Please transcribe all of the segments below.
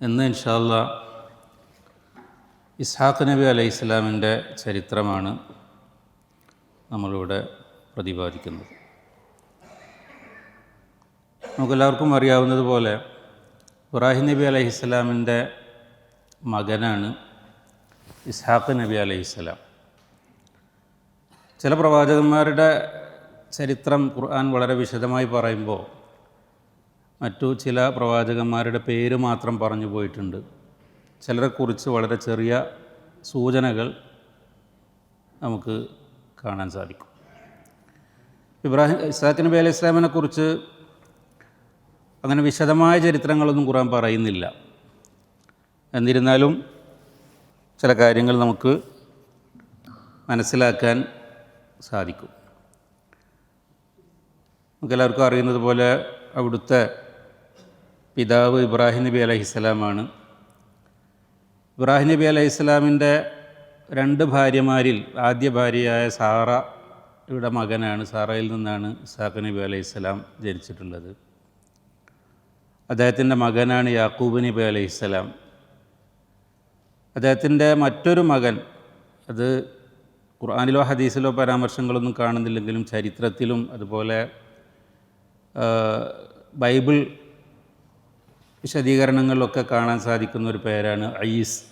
ഇന്ന് ഇൻഷാല്ല ഇസ്ഹാഖ് നബി അലൈഹി ഇസ്ലാമിന്റെ ചരിത്രമാണ് നമ്മളിവിടെ പ്രതിപാദിക്കുന്നത്. നമുക്കെല്ലാവർക്കും അറിയാവുന്നതുപോലെ ഇബ്രാഹിം നബി അലൈഹി ഇസ്ലാമിന്റെ മകനാണ് ഇസ്ഹാഖ് നബി അലൈഹി ഇസ്ലാം ചില പ്രവാചകന്മാരുടെ ചരിത്രം ഖുർആൻ വളരെ വിശദമായി പറയുമ്പോൾ മറ്റു ചില പ്രവാചകന്മാരുടെ പേര് മാത്രം പറഞ്ഞു പോയിട്ടുണ്ട്. ചിലരെക്കുറിച്ച് വളരെ ചെറിയ സൂചനകൾ നമുക്ക് കാണാൻ സാധിക്കും. ഇബ്രാഹിം ഇസാഖ് നബി അലൈഹി ഇസ്ലാമിനെ കുറിച്ച് അങ്ങനെ വിശദമായ ചരിത്രങ്ങളൊന്നും ഖുർആൻ പറയുന്നില്ല. എന്നിരുന്നാലും ചില കാര്യങ്ങൾ നമുക്ക് മനസ്സിലാക്കാൻ സാധിക്കും. നമുക്കെല്ലാവർക്കും അറിയുന്നത് പോലെ അവിടുത്തെ പിതാവ് ഇബ്രാഹിം നബി അലഹിസ്സലാമാണ് ഇബ്രാഹിം നബി അലഹിസ്സലാമിന്റെ രണ്ട് ഭാര്യമാരിൽ ആദ്യ ഭാര്യയായ സാറ ഇവിടെ മകനാണ്. സാറയിൽ നിന്നാണ് ഇസാഖ് നബി അലഹിസ്സലാം ജനിച്ചിട്ടുള്ളത്. അദ്ദേഹത്തിന്റെ മകനാണ് യാക്കൂബ് നബി അലഹിസ്സലാം അദ്ദേഹത്തിന്റെ മറ്റൊരു മകൻ അത് ഖുർആാനിലോ ഹദീസിലോ പരാമർശങ്ങളൊന്നും കാണുന്നില്ലെങ്കിലും ചരിത്രത്തിലും അതുപോലെ ബൈബിൾ വിശദീകരണങ്ങളിലൊക്കെ കാണാൻ സാധിക്കുന്ന ഒരു പേരാണ് ഐസ്.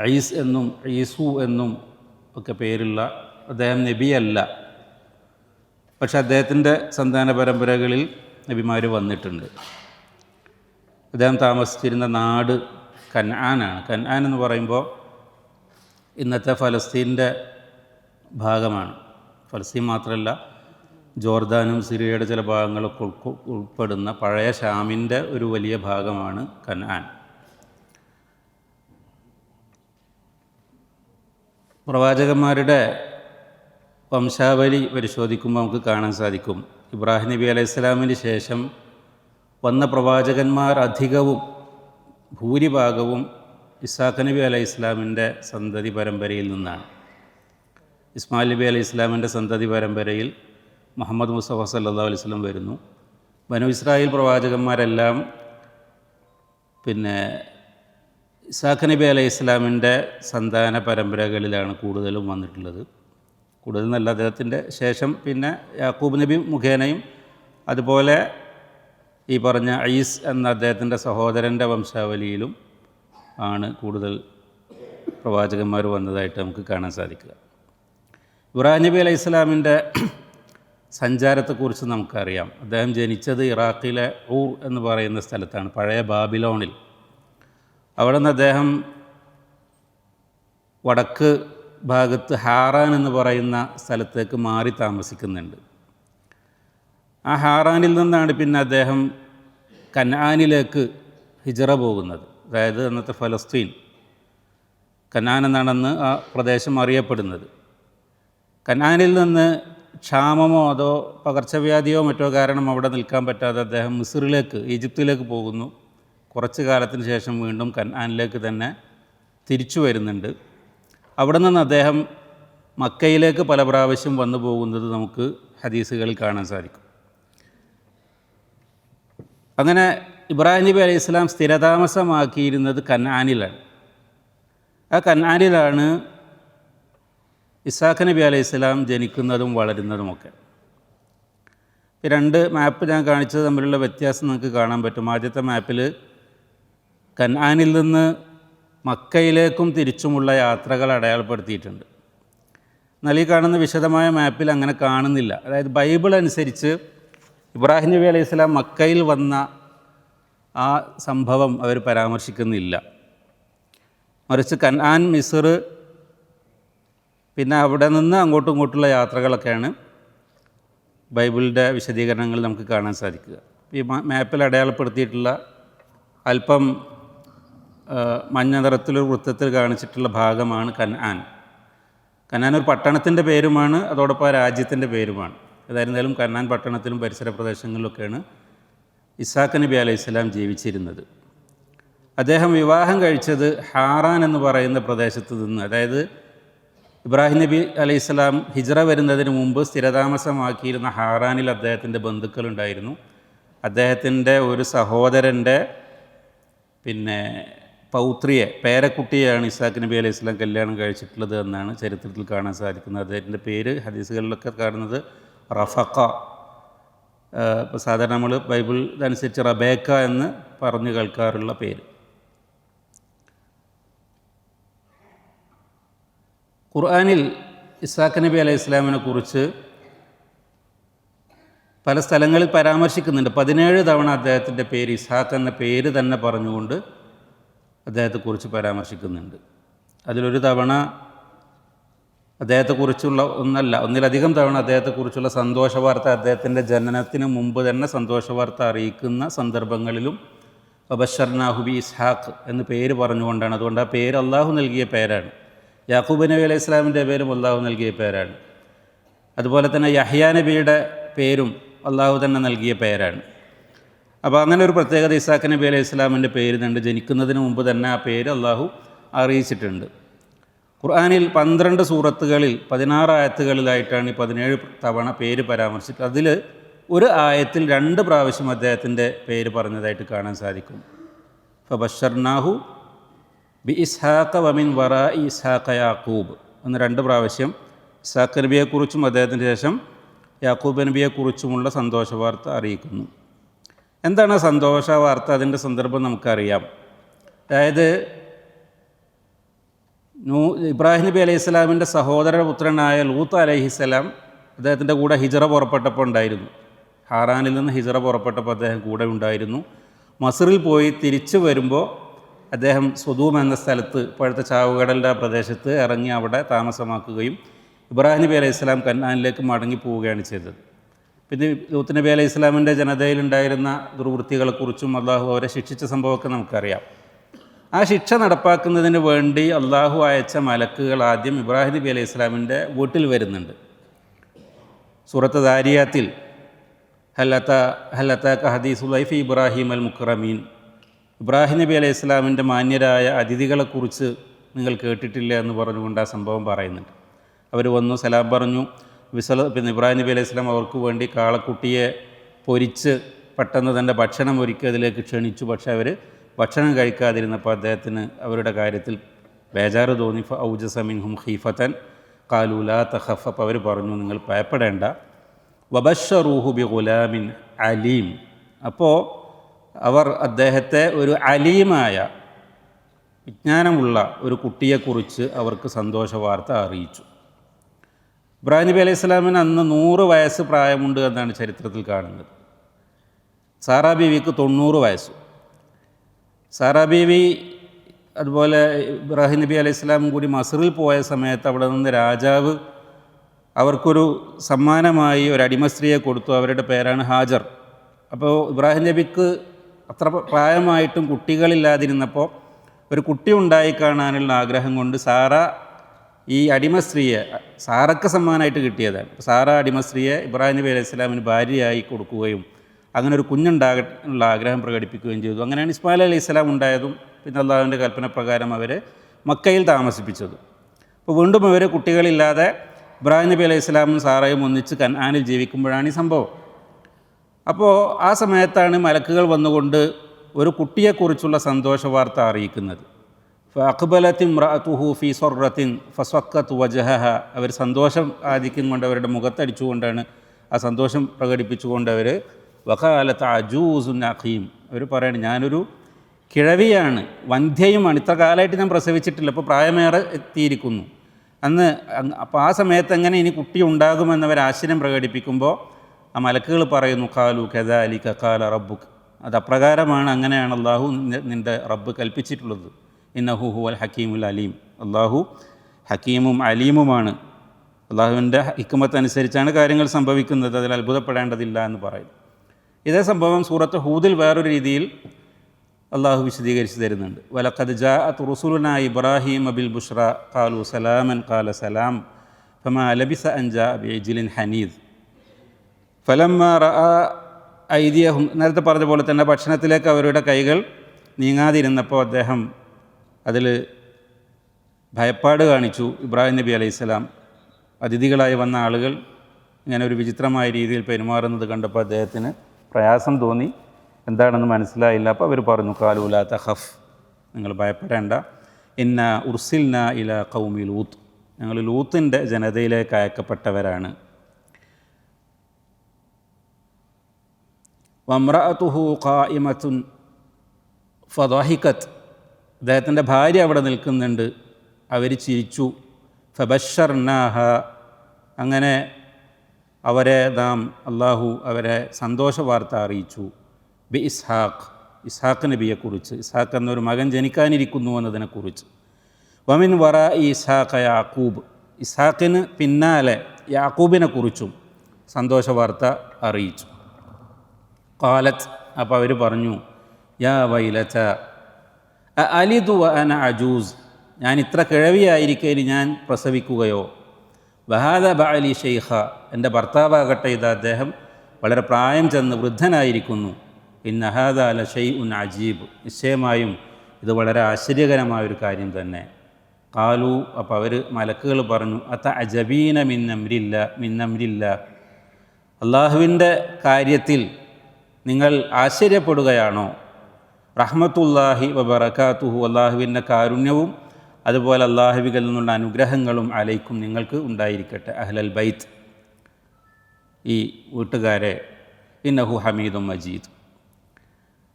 ഐസ് എന്നും ഐസു എന്നും ഒക്കെ പേരുള്ള അദ്ദേഹം നബിയല്ല. പക്ഷെ അദ്ദേഹത്തിന്റെ സന്താന പരമ്പരകളിൽ നബിമാർ വന്നിട്ടുണ്ട്. അദ്ദേഹം താമസിച്ചിരുന്ന നാട് കൻആനാണ്. കൻആൻ എന്ന് പറയുമ്പോൾ ഇന്നത്തെ ഫലസ്തീന്റെ ഭാഗമാണ്. ഫലസ്തീൻ മാത്രമല്ല ജോർദാനും സിറിയയുടെ ചില ഭാഗങ്ങളൊക്കെ ഉൾപ്പെടുന്ന പഴയ ഷാമിന്റെ ഒരു വലിയ ഭാഗമാണ് കനാൻ. പ്രവാചകന്മാരുടെ വംശാവലി പരിശോധിക്കുമ്പോൾ നമുക്ക് കാണാൻ സാധിക്കും. ഇബ്രാഹിം നബി അലൈഹി സ്വലാമിന് ശേഷം വന്ന പ്രവാചകന്മാർ അധികവും ഭൂരിഭാഗവും ഇസാഖ് നബി അലൈഹി ഇസ്ലാമിന്റെ സന്തതി പരമ്പരയിൽ നിന്നാണ്. ഇസ്മായിൽ നബി അലൈഹി ഇസ്ലാമിന്റെ സന്തതി പരമ്പരയിൽ മുഹമ്മദ് മുസ്തഫ സല്ലാ അലൈഹി സ്വലം വരുന്നു. ബനു ഇസ്രായേൽ പ്രവാചകന്മാരെല്ലാം പിന്നെ ഇസാഖ് നബി അലൈഹി ഇസ്ലാമിന്റെ സന്താന പരമ്പരകളിലാണ് കൂടുതലും വന്നിട്ടുള്ളത്. കൂടുതൽ നല്ല അദ്ദേഹത്തിന്റെ ശേഷം പിന്നെ യാക്കൂബ് നബി മുഖേനയും അതുപോലെ ഈ പറഞ്ഞ ഐസ് എന്ന അദ്ദേഹത്തിന്റെ സഹോദരന്റെ വംശാവലിയിലും ആണ് കൂടുതൽ പ്രവാചകന്മാർ വന്നതായിട്ട് നമുക്ക് കാണാൻ സാധിക്കുക. ഇബ്രാഹിം നബി അലൈഹി ഇസ്ലാമിന്റെ സഞ്ചാരത്തെക്കുറിച്ച് നമുക്കറിയാം. അദ്ദേഹം ജനിച്ചത് ഇറാഖിലെ ഊർ എന്ന് പറയുന്ന സ്ഥലത്താണ് പഴയ ബാബിലോണിൽ. അവിടെ നിന്ന് അദ്ദേഹം വടക്ക് ഭാഗത്ത് ഹാറാൻ എന്ന് പറയുന്ന സ്ഥലത്തേക്ക് മാറി താമസിക്കുന്നുണ്ട്. ആ ഹാറാനിൽ നിന്നാണ് പിന്നെ അദ്ദേഹം കനാനിലേക്ക് ഹിജറ പോകുന്നത്. അതായത് അന്നത്തെ ഫലസ്തീൻ കനാൻ എന്നാണെന്ന് ആ പ്രദേശം അറിയപ്പെടുന്നത്. കനാനിൽ നിന്ന് ക്ഷാമമോ അതോ പകർച്ചവ്യാധിയോ മറ്റോ കാരണം അവിടെ നിൽക്കാൻ പറ്റാതെ അദ്ദേഹം മിസ്രിലേക്ക് ഈജിപ്തിലേക്ക് പോകുന്നു. കുറച്ച് കാലത്തിന് ശേഷം വീണ്ടും കന്നാനിലേക്ക് തന്നെ തിരിച്ചു വരുന്നുണ്ട്. അവിടെ നിന്ന് അദ്ദേഹം മക്കയിലേക്ക് പല പ്രാവശ്യം വന്നു പോകുന്നത് നമുക്ക് ഹദീസുകളിൽ കാണാൻ സാധിക്കും. അങ്ങനെ ഇബ്രാഹിം നബി അലൈഹി ഇസ്ലാം സ്ഥിരതാമസമാക്കിയിരുന്നത് കന്നാനിലാണ് ആ കന്നാനിലാണ് ഇസാഖ് നബി അലൈഹി സ്വലാം ജനിക്കുന്നതും വളരുന്നതുമൊക്കെ. രണ്ട് മാപ്പ് ഞാൻ കാണിച്ചത് തമ്മിലുള്ള വ്യത്യാസം നിങ്ങൾക്ക് കാണാൻ പറ്റും. ആദ്യത്തെ മാപ്പിൽ കന്നാനിൽ നിന്ന് മക്കയിലേക്കും തിരിച്ചുമുള്ള യാത്രകൾ അടയാളപ്പെടുത്തിയിട്ടുണ്ട്. എന്നാൽ ഈ കാണുന്ന വിശദമായ മാപ്പിൽ അങ്ങനെ കാണുന്നില്ല. അതായത് ബൈബിൾ അനുസരിച്ച് ഇബ്രാഹിം നബി അലൈഹി സ്വലാം മക്കയിൽ വന്ന ആ സംഭവം അവർ പരാമർശിക്കുന്നില്ല. മറിച്ച് കൻആൻ മിസർ പിന്നെ അവിടെ നിന്ന് അങ്ങോട്ടും ഇങ്ങോട്ടുള്ള യാത്രകളൊക്കെയാണ് ബൈബിളിന്റെ വിശദീകരണങ്ങൾ നമുക്ക് കാണാൻ സാധിക്കുക. ഈ മാപ്പിൽ അടയാളപ്പെടുത്തിയിട്ടുള്ള അല്പം മഞ്ഞ നിറത്തിലൊരു വൃത്തത്തിൽ കാണിച്ചിട്ടുള്ള ഭാഗമാണ് കനാൻ. കനാൻ ഒരു പട്ടണത്തിന്റെ പേരുമാണ് അതോടൊപ്പം ആ രാജ്യത്തിന്റെ പേരുമാണ്. ഏതായിരുന്നാലും കന്നാൻ പട്ടണത്തിലും പരിസര പ്രദേശങ്ങളിലൊക്കെയാണ് ഇസാഖ് നബി അലൈഹി സ്വലാം ജീവിച്ചിരുന്നത്. അദ്ദേഹം വിവാഹം കഴിച്ചത് ഹാറാൻ എന്ന് പറയുന്ന പ്രദേശത്ത് നിന്ന് അതായത് ഇബ്രാഹിം നബി അലൈഹി സ്വലാം ഹിജ്റ വരുന്നതിന് മുമ്പ് സ്ഥിരതാമസമാക്കിയിരുന്ന ഹാറാനിൽ അദ്ദേഹത്തിന്റെ ബന്ധുക്കളുണ്ടായിരുന്നു. അദ്ദേഹത്തിന്റെ ഒരു സഹോദരന്റെ പിന്നെ പൗത്രിയെ പേരക്കുട്ടിയെയാണ് ഇസാഖ് നബി അലൈഹി സ്വലാം കല്യാണം കഴിച്ചിട്ടുള്ളത് എന്നാണ് ചരിത്രത്തിൽ കാണാൻ സാധിക്കുന്നത്. അദ്ദേഹത്തിന്റെ പേര് ഹദീസുകളിലൊക്കെ കാണുന്നത് റഫക്ക ഇപ്പോൾ സാധാരണ നമ്മൾ ബൈബിൾ അനുസരിച്ച് റബേക്ക എന്ന് പറഞ്ഞു കേൾക്കാറുള്ള പേര്. ഖുർആാനിൽ ഇസാഖ് നബി അലൈഹി ഇസ്ലാമിനെ കുറിച്ച് പല സ്ഥലങ്ങളിൽ പരാമർശിക്കുന്നുണ്ട്. പതിനേഴ് തവണ അദ്ദേഹത്തിന്റെ പേര് ഇസാഖ് എന്ന പേര് തന്നെ പറഞ്ഞുകൊണ്ട് അദ്ദേഹത്തെക്കുറിച്ച് പരാമർശിക്കുന്നുണ്ട്. അതിലൊരു തവണ അദ്ദേഹത്തെക്കുറിച്ചുള്ള ഒന്നല്ല ഒന്നിലധികം തവണ അദ്ദേഹത്തെക്കുറിച്ചുള്ള സന്തോഷ വാർത്ത അദ്ദേഹത്തിന്റെ ജനനത്തിന് മുമ്പ് തന്നെ സന്തോഷ വാർത്ത അറിയിക്കുന്ന സന്ദർഭങ്ങളിലും അബഷർനാഹുബി ഇസ്ഹാഖ് എന്ന് പേര് പറഞ്ഞുകൊണ്ടാണ്. അതുകൊണ്ട് ആ പേര് അള്ളാഹു നൽകിയ പേരാണ്. യാക്കൂബ് നബി അലൈഹി ഇസ്ലാമിന്റെ പേരും അള്ളാഹു നൽകിയ പേരാണ്. അതുപോലെ തന്നെ യഹ്യാ നബിയുടെ പേരും അള്ളാഹു തന്നെ നൽകിയ പേരാണ്. അപ്പോൾ അങ്ങനെ ഒരു പ്രത്യേകത ഇസാഖ് നബി അലൈഹി പേര് പേരിനുണ്ട്. ജനിക്കുന്നതിന് മുമ്പ് തന്നെ ആ പേര് അള്ളാഹു അറിയിച്ചിട്ടുണ്ട്. ഖുർആാനിൽ പന്ത്രണ്ട് സൂറത്തുകളിൽ പതിനാറ് ആയത്തുകളിലായിട്ടാണ് ഈ പതിനേഴ് തവണ പേര് പരാമർശിച്ചത്. അതിൽ ഒരു ആയത്തിൽ രണ്ട് പ്രാവശ്യം അദ്ദേഹത്തിന്റെ പേര് പറഞ്ഞതായിട്ട് കാണാൻ സാധിക്കും. ഫബഷർനാഹു ബി ഇസ്ഹാഖ വമിൻ വറ ഇസ്ഹാഖ യാക്കൂബ് എന്ന് രണ്ട് പ്രാവശ്യം ഇസ്ഹാഖ് നബിയെക്കുറിച്ചും അദ്ദേഹത്തിന് ശേഷം യാക്കൂബ് നബിയെക്കുറിച്ചുമുള്ള സന്തോഷ വാർത്ത അറിയിക്കുന്നു. എന്താണ് സന്തോഷ വാർത്ത അതിന്റെ സന്ദർഭം നമുക്കറിയാം. അതായത് നൂ ഇബ്രാഹിം നബി അലൈഹി സ്വലാമിന്റെ സഹോദര പുത്രനായ ലൂത്ത് അലൈഹിസ്സലാം അദ്ദേഹത്തിന്റെ കൂടെ ഹിജറ പുറപ്പെട്ടപ്പോൾ ഉണ്ടായിരുന്നു. ഹാറാനിൽ നിന്ന് ഹിജറ പുറപ്പെട്ടപ്പോൾ അദ്ദേഹം കൂടെ ഉണ്ടായിരുന്നു. മസറിൽ പോയി തിരിച്ചു വരുമ്പോൾ അദ്ദേഹം സ്വദൂം എന്ന സ്ഥലത്ത് ഇപ്പോഴത്തെ ചാവുകടലിന്റെ പ്രദേശത്ത് ഇറങ്ങി അവിടെ താമസമാക്കുകയും ഇബ്രാഹിം നബി അലൈഹി ഇസ്ലാം കന്നാനിലേക്ക് മടങ്ങി പോവുകയാണ് ചെയ്തത്. പിന്നെ ലൂത്ത് നബി അലൈഹി ഇസ്ലാമിന്റെ ജനതയിലുണ്ടായിരുന്ന ദുർവൃത്തികളെക്കുറിച്ചും അള്ളാഹു അവരെ ശിക്ഷിച്ച സംഭവമൊക്കെ നമുക്കറിയാം. ആ ശിക്ഷ നടപ്പാക്കുന്നതിന് വേണ്ടി അള്ളാഹു അയച്ച മലക്കുകൾ ആദ്യം ഇബ്രാഹിം നബി അലൈഹി ഇസ്ലാമിന്റെ വീട്ടിൽ വരുന്നുണ്ട്. സൂറത്ത് ദാരിയാത്തിൽ ഹല്ലത്ത ഹല്ലത്ത ഹദീസ് ലൈഫ് ഇബ്രാഹിം അൽ മുക്രമീൻ. ഇബ്രാഹിം നബി അലൈഹി ഇസ്ലാമിന്റെ മാന്യരായ അതിഥികളെക്കുറിച്ച് നിങ്ങൾ കേട്ടിട്ടില്ല എന്ന് പറഞ്ഞുകൊണ്ട് ആ സംഭവം പറയുന്നുണ്ട്. അവർ വന്നു സലാം പറഞ്ഞു. വിസല പിന്നെ ഇബ്രാഹിം നബി അലൈഹി ഇസ്ലാം അവർക്ക് വേണ്ടി കാളക്കുട്ടിയെ പൊരിച്ച് പെട്ടെന്ന് തന്റെ ഭക്ഷണം ഒരുക്കി അതിലേക്ക് ക്ഷണിച്ചു. പക്ഷേ അവർ ഭക്ഷണം കഴിക്കാതിരുന്നപ്പോൾ അദ്ദേഹത്തിന് അവരുടെ കാര്യത്തിൽ ബേജാറ് തോന്നി. ഔജസമിൻഹും ഖീഫത്തൻ കാലൂല തഹഫ് അവർ പറഞ്ഞു നിങ്ങൾ ഭയപ്പെടേണ്ട. വബഷറൂഹു ബി ഗുലാമിൻ അലീം. അപ്പോൾ അവർ അദ്ദേഹത്തെ ഒരു അലീമായ വിജ്ഞാനമുള്ള ഒരു കുട്ടിയെക്കുറിച്ച് അവർക്ക് സന്തോഷ വാർത്ത അറിയിച്ചു. ഇബ്രാഹിം നബി അലൈഹി സ്വലാമിന് അന്ന് നൂറ് വയസ്സ് പ്രായമുണ്ട് എന്നാണ് ചരിത്രത്തിൽ കാണുന്നത്. സാറാ ബീവിക്ക് തൊണ്ണൂറ് വയസ്സ്. സാറാ ബീവി അതുപോലെ ഇബ്രാഹിം നബി അലൈഹി സ്വലാമും കൂടി മസറിൽ പോയ സമയത്ത് അവിടെ നിന്ന് രാജാവ് അവർക്കൊരു സമ്മാനമായി ഒരു അടിമസ്ത്രീയെ കൊടുത്തു. അവരുടെ പേരാണ് ഹാജർ. അപ്പോൾ ഇബ്രാഹിം നബിക്ക് അത്ര പ്രായമായിട്ടും കുട്ടികളില്ലാതിരുന്നപ്പോൾ ഒരു കുട്ടി ഉണ്ടായി കാണാനുള്ള ആഗ്രഹം കൊണ്ട് സാറ ഈ അടിമസ്ത്രീയെ സാറക്ക് സമ്മാനമായിട്ട് കിട്ടിയതാണ്. സാറ അടിമസ്ത്രീയെ ഇബ്രാഹിം നബി അലൈഹി സ്വലാമിന് ഭാര്യയായി കൊടുക്കുകയും അങ്ങനെ ഒരു കുഞ്ഞുണ്ടാകാനുള്ള ആഗ്രഹം പ്രകടിപ്പിക്കുകയും ചെയ്തു. അങ്ങനെയാണ് ഇസ്മായിൽ അലൈഹി സ്വലാം ഉണ്ടായതും പിന്നെ അള്ളാഹുവിന്റെ കൽപ്പന പ്രകാരം അവരെ മക്കയിൽ താമസിപ്പിച്ചത്. അപ്പോൾ വീണ്ടും ഇവർ കുട്ടികളില്ലാതെ ഇബ്രാഹിം നബി അലൈഹി സ്വലാമും സാറയും ഒന്നിച്ച് കനാനിൽ ജീവിക്കുമ്പോഴാണ് ഈ സംഭവം. അപ്പോൾ ആ സമയത്താണ് മലക്കുകൾ വന്നുകൊണ്ട് ഒരു കുട്ടിയെക്കുറിച്ചുള്ള സന്തോഷ വാർത്ത അറിയിക്കുന്നത്. അക്ബലത്തിൻ റാത്തുഹു ഫി ഫസ്വക്കത്ത് വജഹ അവർ സന്തോഷം ആദിക്കും കൊണ്ട് അവരുടെ മുഖത്തടിച്ചുകൊണ്ടാണ് ആ സന്തോഷം പ്രകടിപ്പിച്ചുകൊണ്ട് അവർ വഖാലത്ത് അജൂസുൻ അഖീം. അവർ പറയണം ഞാനൊരു കിഴവിയാണ് വന്ധ്യയുമാണ്. ഇത്ര കാലമായിട്ട് ഞാൻ പ്രസവിച്ചിട്ടില്ല അപ്പോൾ പ്രായമേറെ എത്തിയിരിക്കുന്നു. അന്ന് അപ്പോൾ ആ സമയത്ത് എങ്ങനെ ഇനി കുട്ടി ഉണ്ടാകുമെന്നവർ ആശ്ചര്യം പ്രകടിപ്പിക്കുമ്പോൾ ആ മലക്കുകൾ പറയുന്നു കാലു കെദ കാല റബ്ബുക്ക് അത് അപ്രകാരമാണ് അങ്ങനെയാണ് അള്ളാഹു നിന്റെ റബ്ബ് കൽപ്പിച്ചിട്ടുള്ളത്. ഇന്നഹു ഹു അൽ ഹക്കീമുൽ അലീം. അള്ളാഹു ഹക്കീമും അലീമുമാണ്. അള്ളാഹുവിന്റെ ഹിക്കുമത്ത് അനുസരിച്ചാണ് കാര്യങ്ങൾ സംഭവിക്കുന്നത് അതിൽ അത്ഭുതപ്പെടേണ്ടതില്ല എന്ന് പറയും ഇതേ സംഭവം സൂറത്ത് ഹൂദിൽ വേറൊരു രീതിയിൽ അള്ളാഹു വിശദീകരിച്ച് തരുന്നുണ്ട്. വലക്കത് ജാ അത് റുസുലുന ഇബ്രാഹിം അബിൽ ബുഷ്ര കാലു സലാമൻ കാല സലാം. ഫമ ലബിസ അൻജ ബിജിലിൻ ഹനീദ്. ഫലമ്മ ഐതിഹ്യം നേരത്തെ പറഞ്ഞ പോലെ തന്നെ ഭക്ഷണത്തിലേക്ക് അവരുടെ കൈകൾ നീങ്ങാതിരുന്നപ്പോൾ അദ്ദേഹം അതിൽ ഭയപ്പാട് കാണിച്ചു. ഇബ്രാഹിം നബി അലൈഹി സ്വലാം അതിഥികളായി വന്ന ആളുകൾ ഇങ്ങനെ ഒരു വിചിത്രമായ രീതിയിൽ പെരുമാറുന്നത് കണ്ടപ്പോൾ അദ്ദേഹത്തിന് പ്രയാസം തോന്നി. എന്താണെന്ന് മനസ്സിലായില്ല. അപ്പോൾ അവർ പറഞ്ഞു കാലൂല തഹഫ് നിങ്ങൾ ഭയപ്പെടേണ്ട. ഇന്ന ഉർസിൽന ഇല കൗമി ലൂത്ത്. ഞങ്ങൾ ലൂത്തിന്റെ ജനതയിലേക്ക് അയക്കപ്പെട്ടവരാണ്. വമ്രഅത്തുഹു ഖായിമത്തുൻ ഫദാഹിക്കത്ത് അദ്ദേഹത്തിന്റെ ഭാര്യ അവിടെ നിൽക്കുന്നുണ്ട്. അവർ ചിരിച്ചു. ഫബഷർനാഹ അങ്ങനെ അവരെ നാം അള്ളാഹു അവരെ സന്തോഷ വാർത്ത അറിയിച്ചു. ബി ഇസ്ഹാഖ്. ഇസ്ഹാഖ് നബിയെക്കുറിച്ച്. ഇസ്ഹാഖ് എന്നൊരു മകൻ ജനിക്കാനിരിക്കുന്നു എന്നതിനെക്കുറിച്ച്. വമിൻ വറ ഇസ്ഹാഖ യാക്കൂബ് ഇസ്ഹാഖിന് പിന്നാലെ യാക്കൂബിനെ കുറിച്ചും സന്തോഷ വാർത്ത അറിയിച്ചു. കാലത്ത് അപ്പോൾ അവർ പറഞ്ഞു യാ വൈലച്ച അലിതു അന അജൂസ് ഞാൻ ഇത്ര കിഴവിയായിരിക്കയിൽ ഞാൻ പ്രസവിക്കുകയോ? വഹാദ ബഅലി ഷെയ്ഖ എന്റെ ഭർത്താവാകട്ടെ ഇത് അദ്ദേഹം വളരെ പ്രായം ചെന്ന് വൃദ്ധനായിരിക്കുന്നു. ഇന്നഹാദ അല ഷെയ് ഉൻ അജീബ്. നിശ്ചയമായും ഇത് വളരെ ആശ്ചര്യകരമായൊരു കാര്യം തന്നെ. കാലു അപ്പോൾ അവർ മലക്കുകൾ പറഞ്ഞു അത്ത അജബീന മിന്നമ്രില്ല മിന്നമ്രില്ല. അള്ളാഹുവിന്റെ കാര്യത്തിൽ നിങ്ങൾ ആശ്ചര്യപ്പെടുകയാണോ? റഹ്മത്തുല്ലാഹി വബറക്കാത്തുഹു അള്ളാഹുവിന്റെ കാരുണ്യവും അതുപോലെ അള്ളാഹുവികളിൽ നിന്നുള്ള അനുഗ്രഹങ്ങളും അലൈക്കും നിങ്ങൾക്ക് ഉണ്ടായിരിക്കട്ടെ. അഹ്ലൽ ബൈത്ത്. ഈ വീട്ടുകാരെ ഇന്നഹു ഹമീദും മജീദ്.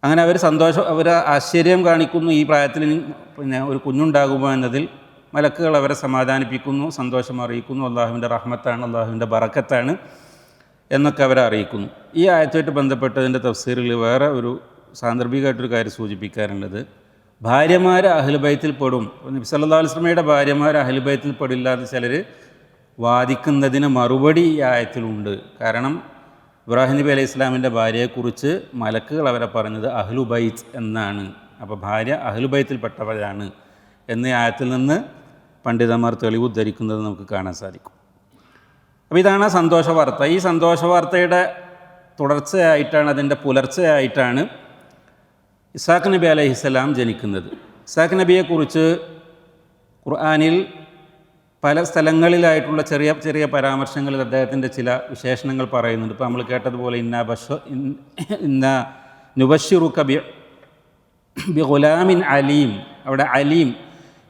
അങ്ങനെ അവർ സന്തോഷം അവർ ആശ്ചര്യം കാണിക്കുന്നു ഈ പ്രായത്തിൽ പിന്നെ ഒരു കുഞ്ഞുണ്ടാകുമോ എന്നതിൽ. മലക്കുകൾ അവരെ സമാധാനിപ്പിക്കുന്നു സന്തോഷം അറിയിക്കുന്നു. അള്ളാഹുവിന്റെ റഹ്മത്താണ് അള്ളാഹുവിന്റെ ബറക്കത്താണ്. എന്നൊക്കെ അവരെ അറിയിക്കുന്നു. ഈ ആയത്തുമായിട്ട് ബന്ധപ്പെട്ടതിന്റെ തഫ്സീറിൽ വേറെ ഒരു സാന്ദർഭികമായിട്ടൊരു കാര്യം സൂചിപ്പിക്കാറുള്ളത്. ഭാര്യമാർ അഹ്ലുബൈത്തിൽ പെടും. നബി ഭാര്യമാർ അഹ്ലുബൈത്തിൽ പെടില്ല എന്ന് ചിലർ വാദിക്കുന്നതിന് മറുപടി ഈ ആയത്തിലുണ്ട്. കാരണം ഇബ്രാഹിം നബി അലൈഹി ഇസ്ലാമിന്റെ ഭാര്യയെക്കുറിച്ച് മലക്കുകൾ അവരെ പറഞ്ഞത് അഹ്ലുബൈത്ത് എന്നാണ്. അപ്പോൾ ഭാര്യ അഹ്ലുബൈത്തിൽപ്പെട്ടവരാണ് എന്നീ ആയത്തിൽ നിന്ന് പണ്ഡിതന്മാർ തെളിവ് ഉദ്ധരിക്കുന്നത് നമുക്ക് കാണാൻ സാധിക്കും. അപ്പോൾ ഇതാണ് സന്തോഷ വാർത്ത. ഈ സന്തോഷ വാർത്തയുടെ തുടർച്ചയായിട്ടാണ് അതിന്റെ പുലർച്ചയായിട്ടാണ് ഇസാഖ് നബി അലഹിസ്സലാം ജനിക്കുന്നത്. ഇസാഖ് നബിയെക്കുറിച്ച് ഖുർആാനിൽ പല സ്ഥലങ്ങളിലായിട്ടുള്ള ചെറിയ ചെറിയ പരാമർശങ്ങളിൽ അദ്ദേഹത്തിന്റെ ചില വിശേഷണങ്ങൾ പറയുന്നുണ്ട്. ഇപ്പോൾ നമ്മൾ കേട്ടതുപോലെ ഇന്ന ബഷ ഇന്ന നുബഷിറു കബി ബി ഗുലാമിൻ അലീം. അവിടെ അലീം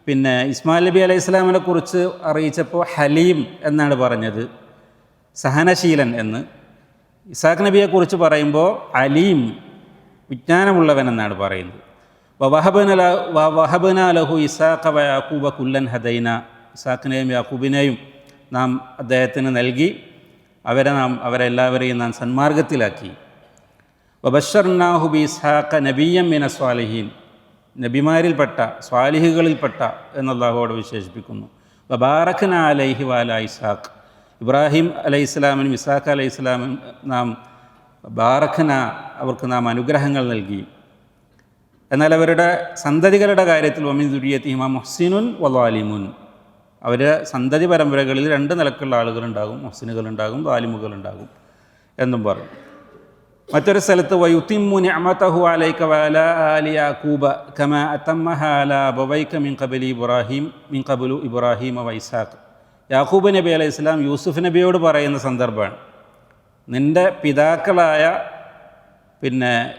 പിന്നെ ഇസ്മാൽ നബി അലൈഹി സ്വലാമിനെ കുറിച്ച് അറിയിച്ചപ്പോൾ ഹലീം എന്നാണ് പറഞ്ഞത്. സഹനശീലൻ എന്ന്. ഇസാഖ് നബിയെക്കുറിച്ച് പറയുമ്പോൾ അലീം വിജ്ഞാനമുള്ളവൻ എന്നാണ് പറയുന്നത്. വഹബന വഹബന ലഹു ഇസാഖ വ യാക്കൂബ കുല്ലൻ ഹദൈന. ഇസാഖിനെയും യാക്കൂബിനെയും നാം അദ്ദേഹത്തിന് നൽകി. അവരെ നാം അവരെല്ലാവരെയും നാം സന്മാർഗത്തിലാക്കി. വബഷർനാഹു ബി ഇസാഖ നബിയം മിന സ്വാലിഹീൻ. നബിമാരിൽപ്പെട്ട സ്വാലിഹികളിൽപ്പെട്ട എന്നല്ലാഹുവോട് വിശേഷിപ്പിക്കുന്നു. വബാറഖ് അലൈഹി വാല ഇസാഖ് ഇബ്രാഹിം അലൈഹി ഇസ്ലാമിനും ഇസാഖ് അലൈഹി ഇസ്ലാമിനും നാം ബാറഖന അവർക്ക് നാം അനുഗ്രഹങ്ങൾ നൽകി. എന്നാൽ അവരുടെ സന്തതികളുടെ കാര്യത്തിൽ വമിൻ ദുരിയത്തിഹിമ മുഹ്സിനുൻ വലാലിമുൻ അവരുടെ സന്തതി പരമ്പരകളിൽ രണ്ട് നിലക്കുള്ള ആളുകളുണ്ടാകും മുഹ്സിനുകളുണ്ടാകും വാലിമുകളുണ്ടാകും എന്നും പറഞ്ഞു. മറ്റൊരു സ്ഥലത്ത് വയുത്തിമു നിഅമതഹു അലൈക വഅല ആലി യാക്കൂബ കമ അതമ്മഹ അല അബവൈക മിൻ ഖബലി ഇബ്രാഹിം മിൻ ഖബലു ഇബ്രാഹിം വ ഇസാഖ് യാക്കൂബ് നബി അലൈഹി ഇസ്ലാം യൂസുഫ് നബിയോട് പറയുന്ന സന്ദർഭമാണ്. നിന്റെ പിതാക്കളായ പിന്നെ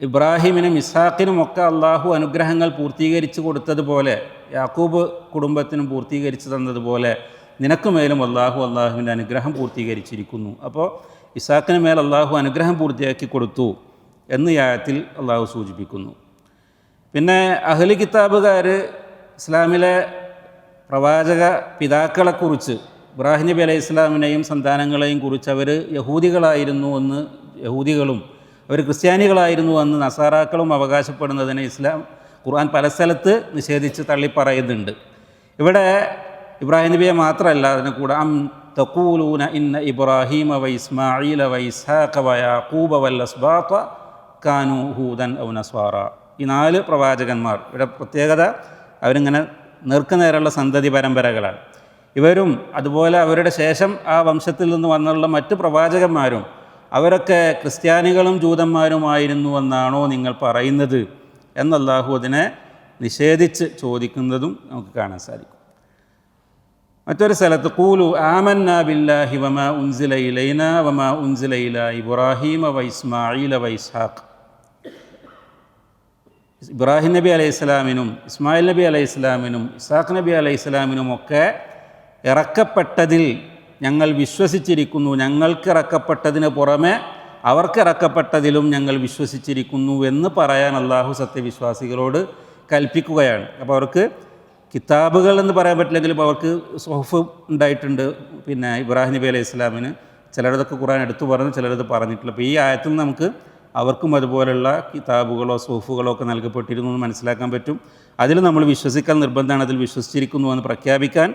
ഇബ്രാഹിമിനും ഇസാഖിനും ഒക്കെ അള്ളാഹു അനുഗ്രഹങ്ങൾ പൂർത്തീകരിച്ചു കൊടുത്തതുപോലെ യാക്കൂബ് കുടുംബത്തിനും പൂർത്തീകരിച്ചു തന്നതുപോലെ നിനക്ക് മേലും അള്ളാഹു അള്ളാഹുവിന്റെ അനുഗ്രഹം പൂർത്തീകരിച്ചിരിക്കുന്നു. അപ്പോൾ ഇസാഖിന് മേൽ അള്ളാഹു അനുഗ്രഹം പൂർത്തിയാക്കി കൊടുത്തു എന്ന് യാത്തിൽ അള്ളാഹു സൂചിപ്പിക്കുന്നു. പിന്നെ അഹ്ലി കിതാബുകാർ ഇസ്ലാമിലെ പ്രവാചക പിതാക്കളെക്കുറിച്ച് ഇബ്രാഹിം നബി അലൈഹി ഇസ്ലാമിനെയും സന്താനങ്ങളെയും കുറിച്ച് അവർ യഹൂദികളായിരുന്നു എന്ന് യഹൂദികളും അവർ ക്രിസ്ത്യാനികളായിരുന്നു എന്ന് നസാറാക്കളും അവകാശപ്പെടുന്നതിനെ ഇസ്ലാം ഖുർആൻ പല സ്ഥലത്ത് നിഷേധിച്ച് തള്ളിപ്പറയുന്നുണ്ട്. ഇവിടെ ഇബ്രാഹിം നബിയെ മാത്രമല്ല അതിന് കൂടെ അം തക്കൂലൂന ഇന്ന ഇബ്രാഹിമ അവ ഇസ്മായിൽ അവ ഇസ്ഹാഖ വ യാക്കൂബ വൽ അസ്ബാത്ത കാനു ഹൂദൻ ഔ നസ്വാറ. ഈ നാല് പ്രവാചകന്മാർ ഇവിടെ പ്രത്യേകത അവരിങ്ങനെ നേർക്കുനേരുള്ള സന്തതി പരമ്പരകളാണ്. ഇവരും അതുപോലെ അവരുടെ ശേഷം ആ വംശത്തിൽ നിന്ന് വന്നുള്ള മറ്റ് പ്രവാചകന്മാരും അവരൊക്കെ ക്രിസ്ത്യാനികളും ജൂതന്മാരുമായിരുന്നു എന്നാണോ നിങ്ങൾ പറയുന്നത് എന്നല്ലാഹു അതിനെ നിഷേധിച്ച് ചോദിക്കുന്നതും നമുക്ക് കാണാൻ സാധിക്കും. മറ്റൊരു സ്ഥലത്ത് കൂലു ആമന്ന ബില്ലാഹി വമ ഉൻസില ഇലൈന വമ ഉൻസില ഇല ഇബ്രാഹീമ വ ഇസ്മായിൽ വ ഇസ്ഹാഖ്. ഇബ്രാഹിം നബി അലൈഹി ഇസ്ലാമിനും ഇസ്മായിൽ നബി അലൈഹി ഇസ്ലാമിനും ഇസാഖ് നബി അലൈഹി ഇസ്ലാമിനും ഒക്കെ ഇറക്കപ്പെട്ടതിൽ ഞങ്ങൾ വിശ്വസിച്ചിരിക്കുന്നു. ഞങ്ങൾക്ക് ഇറക്കപ്പെട്ടതിന് പുറമെ അവർക്ക് ഇറക്കപ്പെട്ടതിലും ഞങ്ങൾ വിശ്വസിച്ചിരിക്കുന്നു എന്ന് പറയാൻ അള്ളാഹു സത്യവിശ്വാസികളോട് കൽപ്പിക്കുകയാണ്. അപ്പോൾ അവർക്ക് കിതാബുകൾ എന്ന് പറയാൻ പറ്റില്ലെങ്കിലും അവർക്ക് സോഫ് ഉണ്ടായിട്ടുണ്ട്. പിന്നെ ഇബ്രാഹിം നബി അലൈഹി ഇസ്ലാമിന് ചിലരതൊക്കെ ഖുറാൻ എടുത്തു പറഞ്ഞു ചിലരത് പറഞ്ഞിട്ടില്ല. അപ്പോൾ ഈ ആയത്തിൽ നമുക്ക് അവർക്കും അതുപോലുള്ള കിതാബുകളോ സൂഫുകളോ ഒക്കെ നൽകപ്പെട്ടിരുന്നു എന്ന് മനസ്സിലാക്കാൻ പറ്റും. അതിൽ നമ്മൾ വിശ്വസിക്കാൻ നിർബന്ധമാണ്. അതിൽ വിശ്വസിച്ചിരിക്കുന്നു എന്ന് പ്രഖ്യാപിക്കാൻ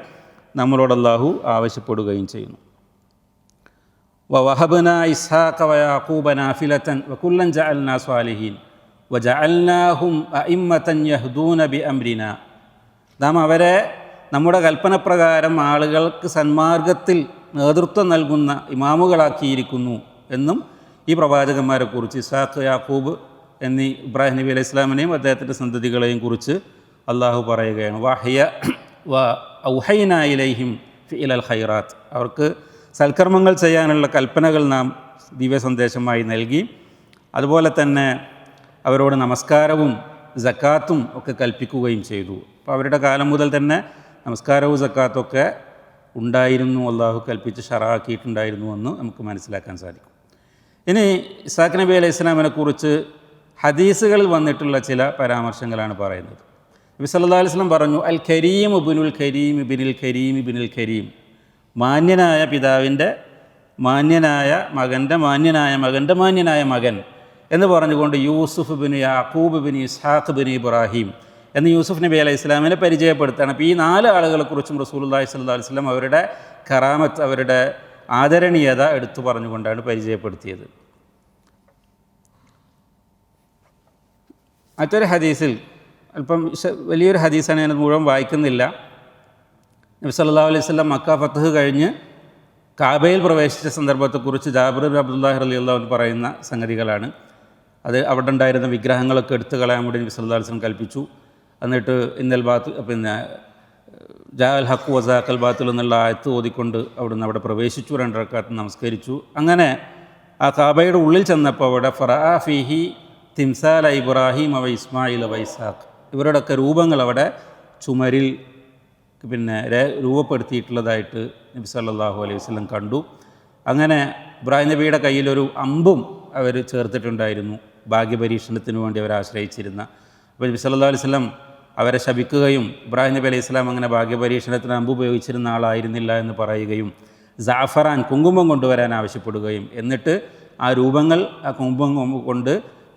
നമ്മളോട് അള്ളാഹു ആവശ്യപ്പെടുകയും ചെയ്യുന്നു. വവഹബന ഇസ്ഹാഖ വയാഖൂബ നാഫിലത്തൻ വകുല്ലൻ ജഅൽനാ സ്വാലിഹീൻ വജഅൽനാഹും അഇമ്മത്തൻ യഹ്ദൂന ബി അംരിന. നാം അവരെ നമ്മുടെ കൽപ്പനപ്രകാരം ആളുകൾക്ക് സന്മാർഗത്തിൽ നേതൃത്വം നൽകുന്ന ഇമാമുകളാക്കിയിരിക്കുന്നു എന്നും ഈ പ്രവാചകന്മാരെക്കുറിച്ച് ഇസാഖ് യാക്കൂബ് എന്നീ ഇബ്രാഹിം നബി അലൈഹി ഇസ്ലാമിനെയും അദ്ദേഹത്തിന്റെ സന്തതികളെയും കുറിച്ച് അള്ളാഹു പറയുകയാണ്. വാഹിയ വ ഔഹൈനായിലൈഹിം അൽ ഹൈറാത്ത് അവർക്ക് സൽക്കർമ്മങ്ങൾ ചെയ്യാനുള്ള കൽപ്പനകൾ നാം ദിവ്യ സന്ദേശമായി നൽകി. അതുപോലെ തന്നെ അവരോട് നമസ്കാരവും ജക്കാത്തും ഒക്കെ കൽപ്പിക്കുകയും ചെയ്തു. അപ്പോൾ അവരുടെ കാലം മുതൽ തന്നെ നമസ്കാരവും ജക്കാത്തും ഒക്കെ ഉണ്ടായിരുന്നു. അള്ളാഹു കൽപ്പിച്ച് ഷറാക്കിയിട്ടുണ്ടായിരുന്നു എന്ന് നമുക്ക് മനസ്സിലാക്കാൻ സാധിക്കും. ഇനി ഇസാഖ് നബി അലൈഹി ഇസ്ലാമിനെ കുറിച്ച് ഹദീസുകളിൽ വന്നിട്ടുള്ള ചില പരാമർശങ്ങളാണ് പറയുന്നത്. നബി സല്ലല്ലാഹു അലൈഹി വസല്ലം പറഞ്ഞു അൽ കരീം ഇബ്നുൽ കരീം ഇബ്നുൽ കരീം ഇബ്നുൽ കരീം. മാന്യനായ പിതാവിന്റെ മാന്യനായ മകന്റെ മാന്യനായ മകന്റെ മാന്യനായ മകൻ എന്ന് പറഞ്ഞുകൊണ്ട് യൂസുഫ് ബിൻ യാക്കൂബ് ബിൻ ഇസ്ഹാഖ് ബിൻ ഇബ്രാഹിം എന്ന് യൂസുഫ് നബി അലൈഹി ഇസ്ലാമിനെ പരിചയപ്പെടുത്തുകയാണ്. അപ്പോൾ ഈ നാല് ആളുകളെക്കുറിച്ചും റസൂലുള്ളാഹി സ്വല്ലാ അലൈഹി വസല്ലം അവരുടെ കറാമത്ത് അവരുടെ ആദരണീയത എടുത്തു പറഞ്ഞുകൊണ്ടാണ് പരിചയപ്പെടുത്തിയത്. മറ്റൊരു ഹദീസിൽ അല്പം വലിയൊരു ഹദീസാണ് ഞാനത് മുഴുവൻ വായിക്കുന്നില്ല. നബി സല്ലാ അലൈഹി വസല്ലം മക്ക ഫത്തഹ് കഴിഞ്ഞ് കാബയിൽ പ്രവേശിച്ച സന്ദർഭത്തെക്കുറിച്ച് ജാബിർ അബ്ദുല്ലാഹി അലി അള്ളാഹു പറയുന്ന സംഗതികളാണ്. അത് അവിടെ ഉണ്ടായിരുന്ന വിഗ്രഹങ്ങളൊക്കെ എടുത്തു കളയാൻ വേണ്ടി നബി സല്ലാ അലൈഹി വസല്ലം കൽപ്പിച്ചു. എന്നിട്ട് ഇന്നൽ ബാത്ത് പിന്നെ ജാ ഹക്ക് വസാഖൽ ബാത്തിൽ എന്നുള്ള ആയത്ത് ഓതിക്കൊണ്ട് അവിടുന്ന് അവിടെ പ്രവേശിച്ചു രണ്ടരക്കാത്ത് നമസ്കരിച്ചു. അങ്ങനെ ആ കാബയുടെ ഉള്ളിൽ ചെന്നപ്പോൾ അവിടെ ഫറാ ഫിഹി തിംസാല ഇബ്രാഹിം അവ ഇസ്മായിൽ അവ ഇസാഖ് ഇവരുടെയൊക്കെ രൂപങ്ങൾ അവിടെ ചുമരിൽ പിന്നെ രൂപപ്പെടുത്തിയിട്ടുള്ളതായിട്ട് നബി സല്ലാഹു അലൈഹി വസ്ലം കണ്ടു. അങ്ങനെ ഇബ്രാഹിം നബിയുടെ കയ്യിലൊരു അമ്പും അവർ ചേർത്തിട്ടുണ്ടായിരുന്നു. ഭാഗ്യപരീക്ഷണത്തിന് വേണ്ടി അവർ ആശ്രയിച്ചിരുന്ന. അപ്പോൾ നബി സല്ലാ അലൈഹി വസല്ലം അവരെ ശപിക്കുകയും ഇബ്രാഹിം നബി അലൈഹി സ്വലാം അങ്ങനെ ഭാഗ്യപരീക്ഷണത്തിന് അമ്പ് ഉപയോഗിച്ചിരുന്ന ആളായിരുന്നില്ല എന്ന് പറയുകയും ജാഫറാൻ കുങ്കുമം കൊണ്ടുവരാൻ ആവശ്യപ്പെടുകയും എന്നിട്ട് ആ രൂപങ്ങൾ ആ കുങ്കുമം കൊണ്ട്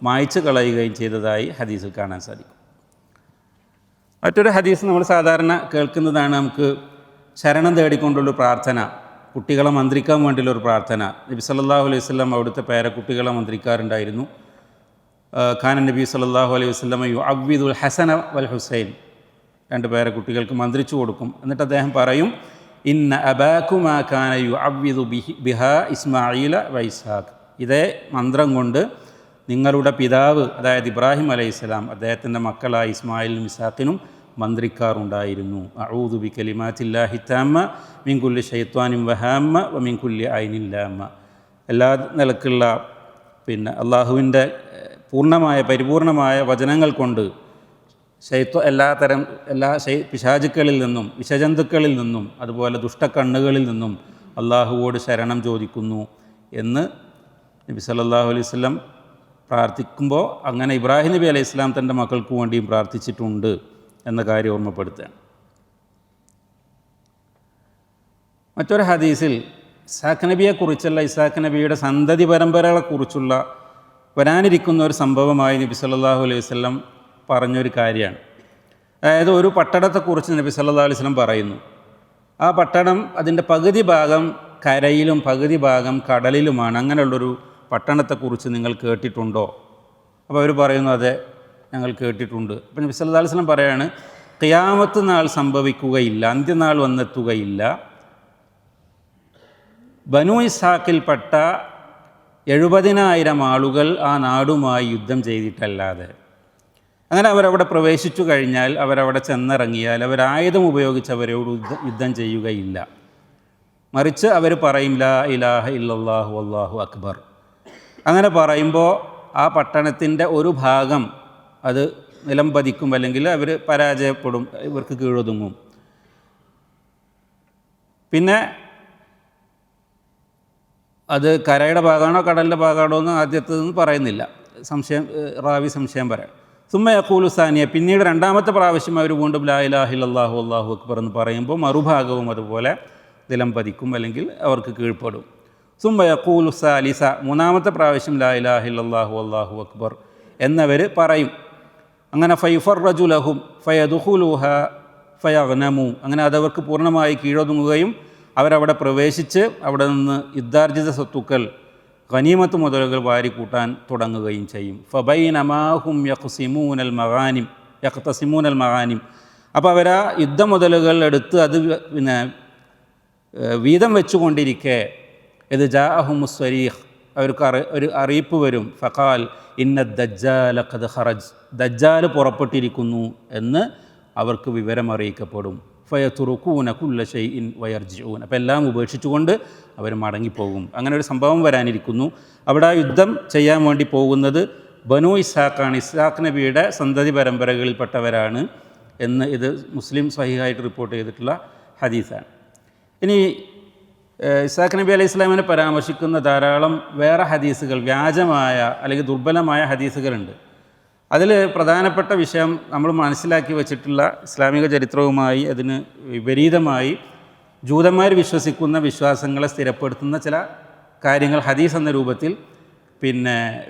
മായ്ച്ചു കളയുകയും ചെയ്തതായി ഹദീസിൽ കാണാൻ സാധിക്കും. മറ്റൊരു ഹദീസ് നമ്മൾ സാധാരണ കേൾക്കുന്നതാണ് നമുക്ക് ശരണം തേടിക്കൊണ്ടുള്ള പ്രാർത്ഥന കുട്ടികളെ മന്ത്രിക്കാൻ വേണ്ടിയുള്ള ഒരു പ്രാർത്ഥന. നബി സല്ലല്ലാഹു അലൈഹി വസല്ലം അവിടുത്തെ പേരക്കുട്ടികളെ മന്ത്രിക്കാറുണ്ടായിരുന്നു. ഖാൻ നബി സല്ലല്ലാഹു അലൈഹി വസ്ലമ യു അവ്വിദുൽ ഹസന വൽ ഹുസൈൻ. രണ്ട് പേരെ കുട്ടികൾക്ക് മന്ത്രിച്ചു കൊടുക്കും. എന്നിട്ട് അദ്ദേഹം പറയും ഇന്ന അബാക്കുമാ ഖാന യു അവ്വിദു ബിഹി ഇസ്മായില വൈസാഖ് ഇതേ മന്ത്രം കൊണ്ട് നിങ്ങളുടെ പിതാവ് അതായത് ഇബ്രാഹിം അലൈഹിസ്സലാം അദ്ദേഹത്തിന്റെ മക്കളായ ഇസ്മായിലും ഇസാഖിനും മന്ത്രിക്കാറുണ്ടായിരുന്നു. അഊദു ബി കലിമാത്തില്ലാഹി താമ്മ മിൻകുല്ലി ഷെയ്ത്വാനും വഹാമ്മ മിൻകുല്ലി ഐനില്ലാമ്മ എല്ലാ നിലക്കുള്ള പിന്നെ അള്ളാഹുവിന്റെ പൂർണമായ പരിപൂർണമായ വചനങ്ങൾ കൊണ്ട് ശൈത്വ എല്ലാത്തരം എല്ലാ ശൈ പിശാചുക്കളിൽ നിന്നും വിഷജന്തുക്കളിൽ നിന്നും അതുപോലെ ദുഷ്ടക്കണ്ണുകളിൽ നിന്നും അള്ളാഹുവോട് ശരണം ചോദിക്കുന്നു എന്ന് നബി സല്ലല്ലാഹു അലൈഹി സ്വലം പ്രാർത്ഥിക്കുമ്പോൾ അങ്ങനെ ഇബ്രാഹിം നബി അലൈഹി ഇസ്ലാം തന്റെ മക്കൾക്ക് വേണ്ടിയും പ്രാർത്ഥിച്ചിട്ടുണ്ട് എന്ന കാര്യം ഓർമ്മപ്പെടുത്തുകയാണ് മറ്റൊരു ഹദീസിൽ ഇസാഖ് നബിയെക്കുറിച്ചുള്ള ഇസാഖ് നബിയുടെ സന്തതി പരമ്പരകളെക്കുറിച്ചുള്ള വരാനിരിക്കുന്ന ഒരു സംഭവമായി നബി സല്ലാഹു അലൈഹി വല്ലം പറഞ്ഞൊരു കാര്യമാണ്. അതായത് ഒരു പട്ടണത്തെക്കുറിച്ച് നബി സല്ലാ അലൈഹി വല്ലം പറയുന്നു. ആ പട്ടണം അതിന്റെ പകുതി ഭാഗം കരയിലും പകുതി ഭാഗം കടലിലുമാണ്. അങ്ങനെയുള്ളൊരു പട്ടണത്തെക്കുറിച്ച് നിങ്ങൾ കേട്ടിട്ടുണ്ടോ? അപ്പോൾ അവർ പറയുന്നു അതെ ഞങ്ങൾ കേട്ടിട്ടുണ്ട്. അപ്പം നബി സല്ലാ അലൈഹി വസല്ലം പറയാണ് ഖിയാമത്ത് നാൾ സംഭവിക്കുകയില്ല അന്ത്യനാൾ വന്നെത്തുകയില്ല. ബനു ഇസാക്കിൽപ്പെട്ട എഴുപതിനായിരം ആളുകൾ ആ നാടുമായി യുദ്ധം ചെയ്തിട്ടല്ലാതെ. അങ്ങനെ അവരവിടെ പ്രവേശിച്ചു കഴിഞ്ഞാൽ അവരവിടെ ചെന്നിറങ്ങിയാൽ അവരായുധം ഉപയോഗിച്ച് അവരോട് യുദ്ധ- ചെയ്യുകയില്ല. മറിച്ച് അവർ പറയും ലാ ഇലാഹ ഇല്ലാഹു അള്ളാഹു അക്ബർ. അങ്ങനെ പറയുമ്പോൾ ആ പട്ടണത്തിന്റെ ഒരു ഭാഗം അത് നിലം പതിക്കും അല്ലെങ്കിൽ അവർ പരാജയപ്പെടും ഇവർക്ക് കീഴൊതുങ്ങും. പിന്നെ അത് കരയുടെ ഭാഗമാണോ കടലിന്റെ ഭാഗമാണോ എന്ന് ആദ്യത്തേതെന്ന് പറയുന്നില്ല. സംശയം റാവി സംശയം പറയാം. സുമ്മ യക്കൂലു സാനിയ പിന്നീട് രണ്ടാമത്തെ പ്രാവശ്യം അവർ വീണ്ടും ലാ ഇലാഹിൽ അള്ളാഹു അള്ളാഹു അക്ബർ എന്ന് പറയുമ്പോൾ മറുഭാഗവും അതുപോലെ നിലം പതിക്കും അല്ലെങ്കിൽ അവർക്ക് കീഴ്പ്പെടും. സുമ്മ യക്കൂലു സാലിസ മൂന്നാമത്തെ പ്രാവശ്യം ലാ ഇലാഹിൽ അള്ളാഹു അള്ളാഹു അക്ബർ എന്നവർ പറയും. അങ്ങനെ ഫൈഫർ റജുലഹും ഫയദുഹുലുഹ ഫയഗ്നമു അങ്ങനെ അതവർക്ക് പൂർണമായി കീഴൊതുങ്ങുകയും അവരവിടെ പ്രവേശിച്ച് അവിടെ നിന്ന് യുദ്ധാർജിത സ്വത്തുക്കൾ ഖനീമത്ത് മുതലുകൾ വാരിക്കൂട്ടാൻ തുടങ്ങുകയും ചെയ്യും. ഫബൈൻ അമാഹും യഖ്സിമൂനൽ മഹാനിം യഖ്തസിമൂനൽ മഹാനിം. അപ്പോൾ അവർ ആ യുദ്ധ മുതലുകൾ എടുത്ത് അത് പിന്നെ വീതം വെച്ചുകൊണ്ടിരിക്കെ ഇത് ജാഅഹുമുസ്വരീഖ് അവർക്ക് അറി ഒരു അറിയിപ്പ് വരും. ഫഖാൽ ഇന്ന ദജ്ജാല ഖദ് ഖറജ് ദജ്ജാൽ പുറപ്പെട്ടിരിക്കുന്നു എന്ന് അവർക്ക് വിവരം അറിയിക്കപ്പെടും ഫയത്തുറുക്കൂന കുല്ല ഷെയ്ഇൻ വയർജിഊൻ. അപ്പോൾ എല്ലാം ഉപേക്ഷിച്ചുകൊണ്ട് അവർ മടങ്ങിപ്പോകും. അങ്ങനെ ഒരു സംഭവം വരാനിരിക്കുന്നു. അവിടെ ആ യുദ്ധം ചെയ്യാൻ വേണ്ടി പോകുന്നത് ബനു ഇസാഖാണ്. ഇസാഖ് നബിയുടെ സന്തതി പരമ്പരകളിൽപ്പെട്ടവരാണ് എന്ന് ഇത് മുസ്ലിം സഹിഹായിട്ട് റിപ്പോർട്ട് ചെയ്തിട്ടുള്ള ഹദീസാണ്. ഇനി ഇസാഖ് നബി അലൈഹി ഇസ്ലാമിനെ പരാമർശിക്കുന്ന ധാരാളം വേറെ ഹദീസുകൾ വ്യാജമായ അല്ലെങ്കിൽ ദുർബലമായ ഹദീസുകളുണ്ട്. അതിൽ പ്രധാനപ്പെട്ട വിഷയം നമ്മൾ മനസ്സിലാക്കി വച്ചിട്ടുള്ള ഇസ്ലാമിക ചരിത്രവുമായി അതിന് വിപരീതമായി ജൂതന്മാർ വിശ്വസിക്കുന്ന വിശ്വാസങ്ങളെ സ്ഥിരപ്പെടുത്തുന്ന ചില കാര്യങ്ങൾ ഹദീസ് എന്ന രൂപത്തിൽ പിന്നെ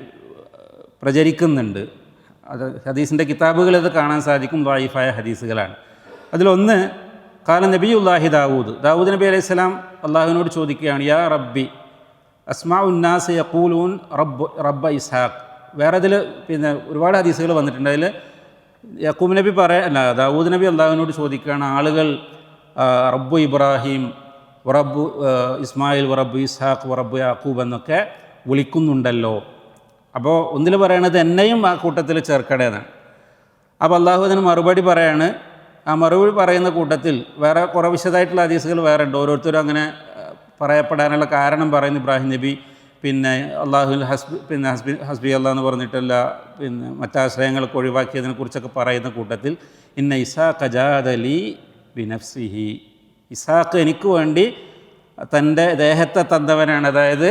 പ്രചരിക്കുന്നുണ്ട്. അത് ഹദീസിന്റെ കിതാബുകൾ അത് കാണാൻ സാധിക്കും വായിഫായ ഹദീസുകളാണ്. അതിലൊന്ന് കാല നബി ഉല്ലാഹി ദാവൂദ്. ദാവൂദ് നബി അലൈഹി സ്വലാം അള്ളാഹുവിനോട് ചോദിക്കുകയാണ് യാ റബ്ബി അസ്മാ ഉന്നാസ് യക്കൂലൂൻ റബ്ബ് റബ്ബ ഇസ്ഹാഖ്. വേറെ ഇതിൽ പിന്നെ ഒരുപാട് ഹദീസുകൾ വന്നിട്ടുണ്ട്. അതിൽ യക്കൂബ് നബി പറയാ അല്ല ദാവൂദ് നബി അള്ളാഹുവിനോട് ചോദിക്കുകയാണ് ആളുകൾ റബ്ബു ഇബ്രാഹിം വറബ്ബു ഇസ്മായിൽ വറബ്ബു ഇസ്ഹാഖ് വറബ്ബു യാക്കൂബ് എന്നൊക്കെ വിളിക്കുന്നുണ്ടല്ലോ. അപ്പോൾ ഒന്നിൽ പറയണത് എന്നെയും ആ കൂട്ടത്തിൽ ചേർക്കണേതാണ് അപ്പോൾ അള്ളാഹു അതിന് മറുപടി പറയാണ്. ആ മറുപടി പറയുന്ന കൂട്ടത്തിൽ വേറെ കുറേ വിശദമായിട്ടുള്ള ഹദീസുകൾ വേറെ ഉണ്ട്. ഓരോരുത്തരും അങ്ങനെ പറയപ്പെടാനുള്ള കാരണം പറയുന്നു ഇബ്രാഹിം നബി. പിന്നെ അള്ളാഹുൽ ഹസ്ബി പിന്നെ ഹസ്ബി ഹസ്ബി അള്ളാഹ് എന്ന് പറഞ്ഞിട്ടല്ല പിന്നെ മറ്റാശ്രയങ്ങളൊക്കെ ഒഴിവാക്കിയതിനെ കുറിച്ചൊക്കെ പറയുന്ന കൂട്ടത്തിൽ ഇന്ന ഇസാ ഖജാദലി ബിനഫ്സിഹി. ഇസാഖ് എനിക്ക് വേണ്ടി തന്റെ ദേഹത്തെ തന്നവനാണ് അതായത്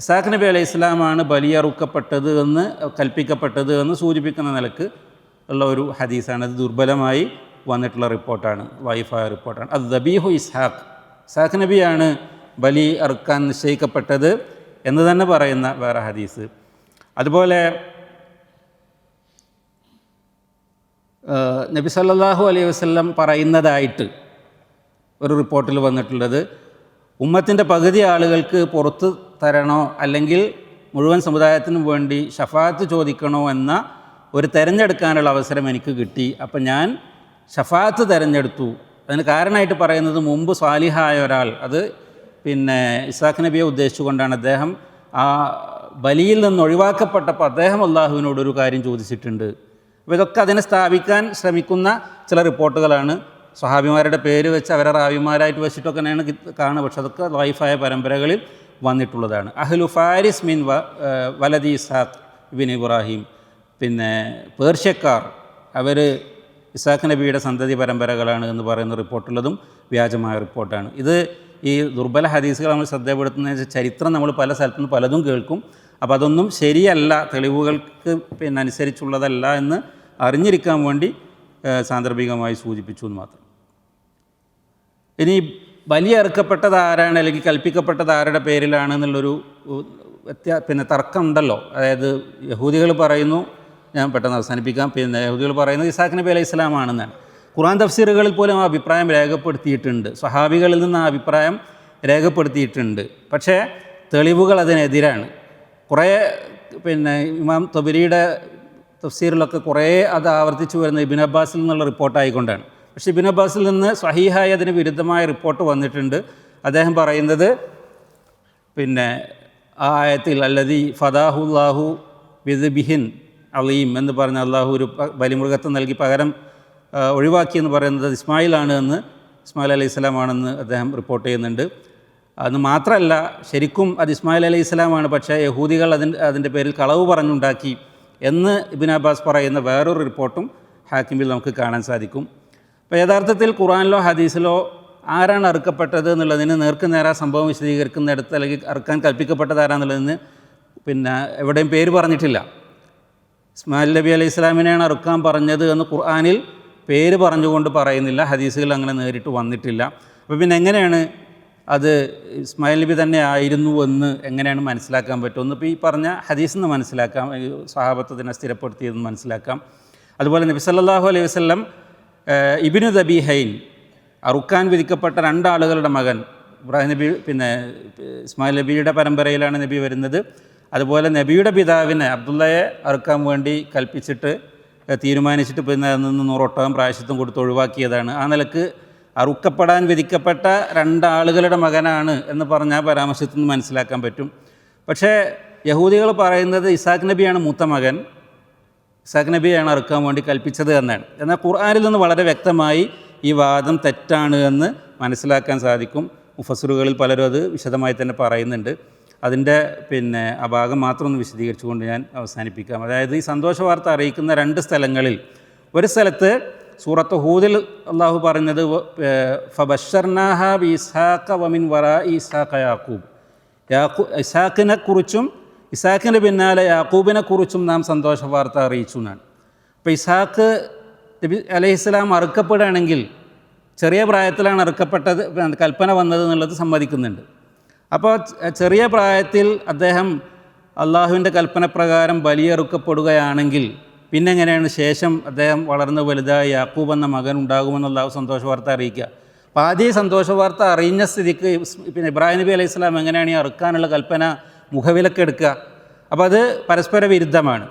ഇസാഖ് നബി അലൈഹി ഇസ്ലാമാണ് ബലിയറുക്കപ്പെട്ടത് എന്ന് കൽപ്പിക്കപ്പെട്ടത് എന്ന് സൂചിപ്പിക്കുന്ന നിലയ്ക്ക് ഉള്ള ഒരു ഹദീസാണ്. അത് ദുർബലമായി വന്നിട്ടുള്ള റിപ്പോർട്ടാണ് വൈഫായ റിപ്പോർട്ടാണ്. അത് ദബീഹു ഇസ്ഹാഖ്. ഇസ്ഹാഖ് നബിയാണ് ബലി അറുക്കാൻ നിശ്ചയിക്കപ്പെട്ടത്. എന്ന് തന്നെ പറയുന്ന വേറെ ഹദീസ്. അതുപോലെ നബി സല്ലാഹു അലൈഹി വസല്ലം പറയുന്നതായിട്ട് ഒരു റിപ്പോർട്ടിൽ വന്നിട്ടുള്ളത് ഉമ്മത്തിന്റെ പകുതി ആളുകൾക്ക് പുറത്ത് തരണോ അല്ലെങ്കിൽ മുഴുവൻ സമുദായത്തിനും വേണ്ടി ഷഫാത്ത് ചോദിക്കണോ എന്ന ഒരു തിരഞ്ഞെടുക്കാനുള്ള അവസരം എനിക്ക് കിട്ടി. അപ്പം ഞാൻ ഷഫാത്ത് തിരഞ്ഞെടുത്തു. അതിന് കാരണമായിട്ട് പറയുന്നത് മുമ്പ് സ്വാലിഹായ ഒരാൾ അത് പിന്നെ ഇസാഖ് നബിയെ ഉദ്ദേശിച്ചുകൊണ്ടാണ് അദ്ദേഹം ആ ബലിയിൽ നിന്ന് ഒഴിവാക്കപ്പെട്ടപ്പോൾ അദ്ദേഹം അള്ളാഹുവിനോട് ഒരു കാര്യം ചോദിച്ചിട്ടുണ്ട്. അപ്പോൾ ഇതൊക്കെ അതിനെ സ്ഥാപിക്കാൻ ശ്രമിക്കുന്ന ചില റിപ്പോർട്ടുകളാണ്. സ്വഹാബിമാരുടെ പേര് വെച്ച് അവരെ റാവിമാരായിട്ട് വെച്ചിട്ടൊക്കെ തന്നെയാണ് കാണുക. പക്ഷെ അതൊക്കെ ലൈഫായ പരമ്പരകളിൽ വന്നിട്ടുള്ളതാണ്. അഹ്ലു ഫാരിസ് മിൻ വലദി ഇസാഖ് ബിൻ ഇബ്രാഹിം. പിന്നെ പേർഷ്യക്കാർ അവർ ഇസാഖ് നബിയുടെ സന്തതി പരമ്പരകളാണ് എന്ന് പറയുന്ന റിപ്പോർട്ടുള്ളതും വ്യാജമായ റിപ്പോർട്ടാണ്. ഇത് ഈ ദുർബല ഹദീസുകൾ നമ്മൾ ശ്രദ്ധപ്പെടുത്തുന്ന ചരിത്രം നമ്മൾ പല സ്ഥലത്തുനിന്ന് പലതും കേൾക്കും. അപ്പോൾ അതൊന്നും ശരിയല്ല തെളിവുകൾക്ക് പിന്നെ അനുസരിച്ചുള്ളതല്ല എന്ന് അറിഞ്ഞിരിക്കാൻ വേണ്ടി സാന്ദർഭികമായി സൂചിപ്പിച്ചു എന്ന് മാത്രം. ഇനി ബലിയറുക്കപ്പെട്ടത് ആരാണ് അല്ലെങ്കിൽ കൽപ്പിക്കപ്പെട്ടത് ആരുടെ പേരിലാണ് എന്നുള്ളൊരു വ്യത്യാ പിന്നെ തർക്കം ഉണ്ടല്ലോ അതായത് യഹൂദികൾ പറയുന്നു ഞാൻ പെട്ടെന്ന് അവസാനിപ്പിക്കാം. പിന്നെ യഹൂദികൾ പറയുന്നത് ഇസാഖ് നബി അലൈഹി ഇസ്ലാമാണെന്നാണ് ഖുറാൻ തഫ്സീറുകളിൽ പോലും ആ അഭിപ്രായം രേഖപ്പെടുത്തിയിട്ടുണ്ട്. സ്വഹാബികളിൽ നിന്ന് ആ അഭിപ്രായം രേഖപ്പെടുത്തിയിട്ടുണ്ട്. പക്ഷേ തെളിവുകൾ അതിനെതിരാണ്. കുറേ പിന്നെ ഇമാം തൊബരിയുടെ തഫ്സീറിലൊക്കെ കുറേ അത് ആവർത്തിച്ചു വരുന്ന ഇബിൻ അബ്ബാസിൽ നിന്നുള്ള റിപ്പോർട്ടായിക്കൊണ്ടാണ് പക്ഷേ ഇബിൻ അബ്ബാസിൽ നിന്ന് സ്വഹീഹായ അതിന് വിരുദ്ധമായ റിപ്പോർട്ട് വന്നിട്ടുണ്ട്. അദ്ദേഹം പറയുന്നത് പിന്നെ ആ ആയത്തിൽ അല്ലതി ഫദാഹുല്ലാഹു വിദ് ബിഹിൻ അലീം എന്ന് പറഞ്ഞ അള്ളാഹു ഒരു ബലിമൃഗത്വം നൽകി പകരം ഒഴിവാക്കിയെന്ന് പറയുന്നത് ഇസ്മായിലാണ് എന്ന് ഇസ്മായിൽ അലൈഹി ഇസ്ലാമാണെന്ന് അദ്ദേഹം റിപ്പോർട്ട് ചെയ്യുന്നുണ്ട്. അത് മാത്രമല്ല ശരിക്കും അത് ഇസ്മായിൽ അലൈഹി ഇസ്ലാമാണ് പക്ഷേ യഹൂദികൾ അതിന്റെ അതിന്റെ പേരിൽ കളവ് പറഞ്ഞുണ്ടാക്കി എന്ന് ഇബിൻ അബ്ബാസ് പറയുന്ന വേറൊരു റിപ്പോർട്ടും ഹാക്കിമിൽ നമുക്ക് കാണാൻ സാധിക്കും. അപ്പോൾ യഥാർത്ഥത്തിൽ ഖുറാനിലോ ഹദീസിലോ ആരാണ് അറുക്കപ്പെട്ടത് എന്നുള്ളതിന് നേർക്ക് നേരാ സംഭവം വിശദീകരിക്കുന്നിടത്ത് അല്ലെങ്കിൽ അറുക്കാൻ കൽപ്പിക്കപ്പെട്ടത് ആരാന്നുള്ളതിന് പിന്നെ എവിടെയും പേര് പറഞ്ഞിട്ടില്ല. ഇസ്മായിൽ നബി അലൈഹി ഇസ്ലാമിനെയാണ് അറുക്കാൻ പറഞ്ഞത് എന്ന് ഖുർആാനിൽ പേര് പറഞ്ഞുകൊണ്ട് പറയുന്നില്ല ഹദീസുകൾ അങ്ങനെ നേരിട്ട് വന്നിട്ടില്ല. അപ്പോൾ പിന്നെ എങ്ങനെയാണ് അത് ഇസ്മായിൽ നബി തന്നെ ആയിരുന്നു എന്ന് എങ്ങനെയാണ് മനസ്സിലാക്കാൻ പറ്റുമെന്ന് ഇപ്പോൾ ഈ പറഞ്ഞ ഹദീസ് നിന്ന് മനസ്സിലാക്കാം സഹാബത്വത്തിനെ സ്ഥിരപ്പെടുത്തിയതെന്ന് മനസ്സിലാക്കാം. അതുപോലെ നബി സല്ലല്ലാഹു അലൈഹി വസല്ലം ഇബിനു ദബി ഹൈൻ അറുക്കാൻ വിധിക്കപ്പെട്ട രണ്ടാളുകളുടെ മകൻ ഇബ്രാഹിം നബി പിന്നെ ഇസ്മായിൽ നബിയുടെ പരമ്പരയിലാണ് നബി വരുന്നത്. അതുപോലെ നബിയുടെ പിതാവിനെ അബ്ദുള്ളയെ അറുക്കാൻ വേണ്ടി കൽപ്പിച്ചിട്ട് തീരുമാനിച്ചിട്ട് പിന്നെ അതിൽ നിന്ന് നൂറൊട്ടകം പ്രായശ്യത്വം കൊടുത്ത് ഒഴിവാക്കിയതാണ്. ആ നിലയ്ക്ക് അറുക്കപ്പെടാൻ വിധിക്കപ്പെട്ട രണ്ടാളുകളുടെ മകനാണ് എന്ന് പറഞ്ഞ പരാമർശത്തിൽ നിന്ന് മനസ്സിലാക്കാൻ പറ്റും. പക്ഷേ യഹൂദികൾ പറയുന്നത് ഇസാഖ് നബിയാണ് മൂത്ത മകൻ. ഇസാഖ് നബിയാണ് അറുക്കാൻ വേണ്ടി കൽപ്പിച്ചത് എന്നാണ്. എന്നാൽ ഖുർആാനിൽ നിന്ന് വളരെ വ്യക്തമായി ഈ വാദം തെറ്റാണ് എന്ന് മനസ്സിലാക്കാൻ സാധിക്കും. മുഫസറുകളിൽ പലരും അത് വിശദമായി തന്നെ പറയുന്നുണ്ട്. അതിന്റെ പിന്നെ ആ ഭാഗം മാത്രം ഒന്ന് വിശദീകരിച്ചുകൊണ്ട് ഞാൻ അവസാനിപ്പിക്കാം. അതായത് ഈ സന്തോഷ വാർത്ത അറിയിക്കുന്ന രണ്ട് സ്ഥലങ്ങളിൽ ഒരു സ്ഥലത്ത് സൂറത്ത് ഹൂദിൽ അള്ളാഹു പറഞ്ഞത് ഫബഷർനാഹ ബി ഇസ്ഹാഖ വമിൻ വറ ഇസാഖ യാക്കൂബ് യാക്കൂ ഇസാഖിനെ കുറിച്ചും ഇസാഖിന്റെ പിന്നാലെ യാക്കൂബിനെ കുറിച്ചും നാം സന്തോഷ വാർത്ത അറിയിച്ചു എന്നാണ്. അപ്പോൾ ഇസാഖ് നബി അലൈഹിസ്സലാം അറുക്കപ്പെടുകയാണെങ്കിൽ ചെറിയ പ്രായത്തിലാണ് അറുക്കപ്പെട്ടത് കൽപ്പന വന്നത് എന്നുള്ളത് സമ്മതിക്കുന്നുണ്ട്. അപ്പോൾ ചെറിയ പ്രായത്തിൽ അദ്ദേഹം അള്ളാഹുവിന്റെ കൽപ്പനപ്രകാരം പ്രകാരം ബലിയറുക്കപ്പെടുകയാണെങ്കിൽ പിന്നെ എങ്ങനെയാണ് ശേഷം അദ്ദേഹം വളർന്ന് വലുതായി യാക്കൂബ് എന്ന മകൻ ഉണ്ടാകുമെന്നുള്ള സന്തോഷ വാർത്ത അറിയിക്കുക. അപ്പോൾ ആദ്യം സന്തോഷ വാർത്ത അറിഞ്ഞ സ്ഥിതിക്ക് പിന്നെ ഇബ്രാഹിം നബി അലൈഹി സ്വലാം എങ്ങനെയാണ് ഈ അറുക്കാനുള്ള കൽപ്പന മുഖവിലക്കെടുക്കുക അപ്പോൾ അത് പരസ്പര വിരുദ്ധമാണ്.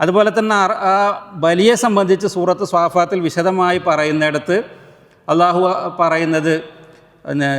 അതുപോലെ തന്നെ ആ ബലിയെ സംബന്ധിച്ച് സൂറത്ത് സ്വാഫാത്തിൽ വിശദമായി പറയുന്നിടത്ത് അള്ളാഹു പറയുന്നത്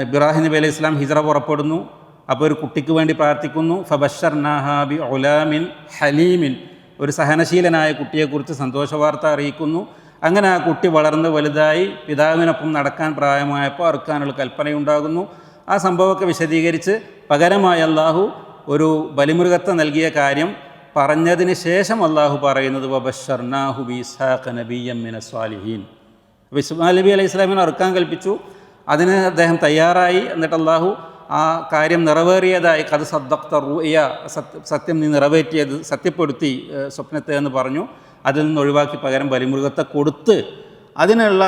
ഇബ്രാഹിം നബി അലൈഹി ഇസ്ലാം ഹിജറ പുറപ്പെടുന്നു. അപ്പോൾ ഒരു കുട്ടിക്ക് വേണ്ടി പ്രാർത്ഥിക്കുന്നു. ഫബഷർ നാഹാബി ഒലാമിൻ ഹലീമിൻ. ഒരു സഹനശീലനായ കുട്ടിയെക്കുറിച്ച് സന്തോഷ വാർത്ത അറിയിക്കുന്നു. അങ്ങനെ ആ കുട്ടി വളർന്ന് വലുതായി പിതാവിനൊപ്പം നടക്കാൻ പ്രായമായപ്പോൾ അറുക്കാനുള്ള കൽപ്പനയുണ്ടാകുന്നു. ആ സംഭവമൊക്കെ വിശദീകരിച്ച് പകരമായി അള്ളാഹു ഒരു ബലിമൃഗത്തെ നൽകിയ കാര്യം പറഞ്ഞതിന് ശേഷം അള്ളാഹു പറയുന്നത് വബഷർനാഹു ബിസാഖ് മിന സ്വാലിഹീൻ. അപ്പോൾ ഇസ്മാൽ നബി അലൈഹി സ്വലാമിനെ അറുക്കാൻ കൽപ്പിച്ചു. അതിന് അദ്ദേഹം തയ്യാറായി. എന്നിട്ട് അള്ളാഹു ആ കാര്യം നിറവേറിയതായി കഥ സദ്ദക്ത റൂയ സത്യം നീ നിറവേറ്റിയത് സത്യപ്പെടുത്തി സ്വപ്നത്തെ എന്ന് പറഞ്ഞു. അതിൽ നിന്ന് ഒഴിവാക്കി പകരം ബലിമൃഗത്തെ കൊടുത്ത് അതിനുള്ള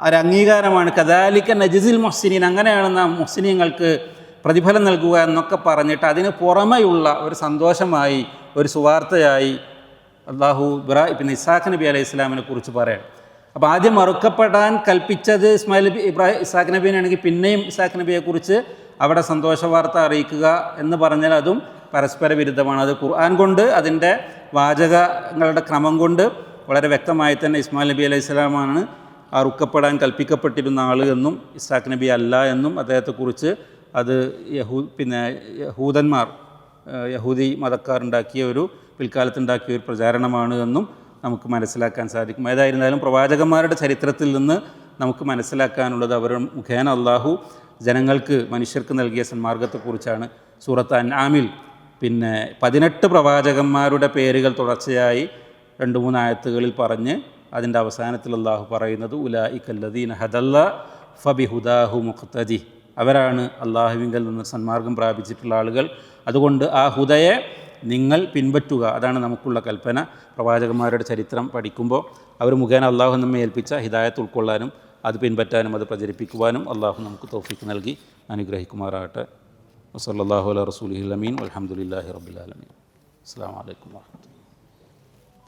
ഒരു അംഗീകാരമാണ്. കദാലിക്ക നജിസിൽ മൊഹ്സിനീൻ അങ്ങനെയാണ് നാം മൊഹ്സിനീങ്ങൾക്ക് പ്രതിഫലം നൽകുക എന്നൊക്കെ പറഞ്ഞിട്ട് അതിന് പുറമെയുള്ള ഒരു സന്തോഷമായി ഒരു സുവാർത്തയായി അള്ളാഹു ഇബ്രാ പിന്നെ ഇസാഖ് നബി അലൈഹി ഇസ്ലാമിനെ കുറിച്ച് പറയാം അപ്പോൾ ആദ്യം മറുക്കപ്പെടാൻ കൽപ്പിച്ചത് ഇസ്മായിൽ ഇബ്രാഹിം ഇസാഖ് നബീനാണെങ്കിൽ പിന്നെയും ഇസാഖ് നബിയെക്കുറിച്ച് അവിടെ സന്തോഷ വാർത്ത അറിയിക്കുക എന്ന് പറഞ്ഞാൽ അതും പരസ്പര വിരുദ്ധമാണ് അത് ഖുർആൻ കൊണ്ട് അതിന്റെ വാചകങ്ങളുടെ ക്രമം കൊണ്ട് വളരെ വ്യക്തമായി തന്നെ ഇസ്മാൽ നബി അലൈഹി സ്വലാമാണ് ആ റുക്കപ്പെടാൻ കൽപ്പിക്കപ്പെട്ടിരുന്ന ആൾ എന്നും ഇസാഖ് നബി അല്ല എന്നും അദ്ദേഹത്തെക്കുറിച്ച് അത് യഹൂ പിന്നെ യഹൂദന്മാർ യഹൂദി മതക്കാരുണ്ടാക്കിയ ഒരു പിൽക്കാലത്തുണ്ടാക്കിയ ഒരു പ്രചാരണമാണ് എന്നും നമുക്ക് മനസ്സിലാക്കാൻ സാധിക്കും. ഏതായിരുന്നാലും പ്രവാചകന്മാരുടെ ചരിത്രത്തിൽ നിന്ന് നമുക്ക് മനസ്സിലാക്കാനുള്ളത് അവരുടെ മുഖേന അള്ളാഹു ജനങ്ങൾക്ക് മനുഷ്യർക്ക് നൽകിയ സന്മാർഗത്തെക്കുറിച്ചാണ് സൂറത്ത് അൻആമിൽ. പിന്നെ പതിനെട്ട് പ്രവാചകന്മാരുടെ പേരുകൾ തുടർച്ചയായി രണ്ട് മൂന്ന് ആയത്തുകളിൽ പറഞ്ഞ് അതിന്റെ അവസാനത്തിൽ അള്ളാഹു പറയുന്നത് ഉലാ ഇക്കല്ലദീൻ ഹദല്ല ഫബിഹുദാഹു മുഖ്തജി. അവരാണ് അള്ളാഹുവിങ്കൽ നിന്ന് സന്മാർഗം പ്രാപിച്ചിട്ടുള്ള ആളുകൾ. അതുകൊണ്ട് ആ ഹുദയെ നിങ്ങൾ പിൻപറ്റുക. അതാണ് നമുക്കുള്ള കൽപ്പന. പ്രവാചകന്മാരുടെ ചരിത്രം പഠിക്കുമ്പോൾ അവർ മുഖേന അള്ളാഹു നമ്മെ ഏൽപ്പിച്ച ഹിദായത്ത് ഉൾക്കൊള്ളാനും അത് പിൻപറ്റാനും അത് പ്രചരിപ്പിക്കുവാനും അള്ളാഹു നമുക്ക് തോഫിക്ക് നൽകി അനുഗ്രഹിക്കുമാറാകട്ടെ. വസല്ലാഹു അല റസൂലി അമീൻ. അലഹമുല്ലാഹി റബുലാലമീൻ അസ്സാം വലൈക്കും വാഹമത്തുള്ള